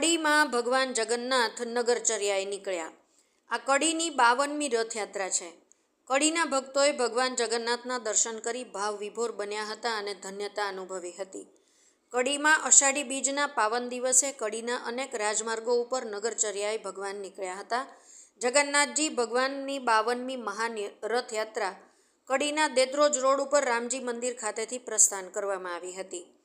કડીમાં ભગવાન જગન્નાથ નગરચર્યાએ નીકળ્યા. આ કડીની બાવનમી રથયાત્રા છે. કડીના ભક્તોએ ભગવાન જગન્નાથના દર્શન કરી ભાવ વિભોર બન્યા હતા અને ધન્યતા અનુભવી હતી. કડીમાં અષાઢી બીજના પાવન દિવસે કડીના અનેક રાજમાર્ગો ઉપર નગરચર્યાએ ભગવાન નીકળ્યા હતા. જગન્નાથજી ભગવાનની બાવનમી મહાન રથયાત્રા કડીના દેત્રોજ રોડ ઉપર રામજી મંદિર ખાતેથી પ્રસ્થાન કરવામાં આવી હતી.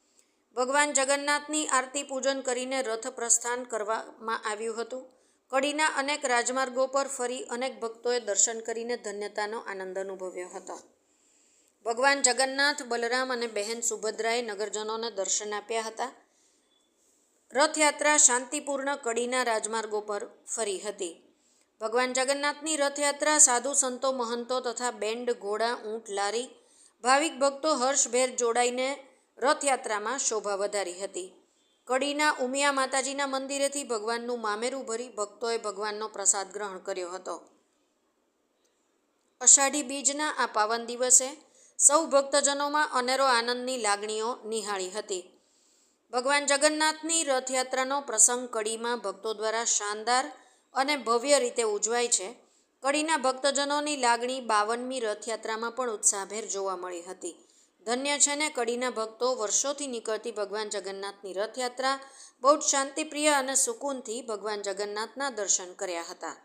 ભગવાન જગન્નાથની આરતી પૂજન કરીને રથ પ્રસ્થાન કરવામાં આવ્યું હતું. કડીના અનેક રાજમાર્ગો પર ફરી અનેક ભક્તોએ દર્શન કરીને ધન્યતાનો આનંદ અનુભવ્યો હતો. ભગવાન જગન્નાથ, બલરામ અને બહેન સુભદ્રાએ નગરજનોને દર્શન આપ્યા હતા. રથયાત્રા શાંતિપૂર્ણ કડીના રાજમાર્ગો પર ફરી હતી. ભગવાન જગન્નાથની રથયાત્રા સાધુ સંતો, મહંતો તથા બેન્ડ, ઘોડા, ઊંટ, લારી, ભાવિક ભક્તો હર્ષભેર જોડાઈને રથયાત્રામાં શોભા વધારી હતી. કડીના ઉમિયા માતાજીના મંદિરેથી ભગવાનનું મામેરું ભરી ભક્તોએ ભગવાનનો પ્રસાદ ગ્રહણ કર્યો હતો. અષાઢી બીજના આ પાવન દિવસે સૌ ભક્તજનોમાં અનેરો આનંદની લાગણીઓ નિહાળી હતી. ભગવાન જગન્નાથની રથયાત્રાનો પ્રસંગ કડીમાં ભક્તો દ્વારા શાનદાર અને ભવ્ય રીતે ઉજવાય છે. કડીના ભક્તજનોની લાગણી બાવનમી રથયાત્રામાં પણ ઉત્સાહભેર જોવા મળી હતી. ધન્ય છે ને કડીના ભક્તો વર્ષોથી નીકળતી ભગવાન જગન્નાથની રથયાત્રા બહુ જ શાંતિપ્રિય અને સુકૂનથી ભગવાન જગન્નાથના દર્શન કર્યા હતા.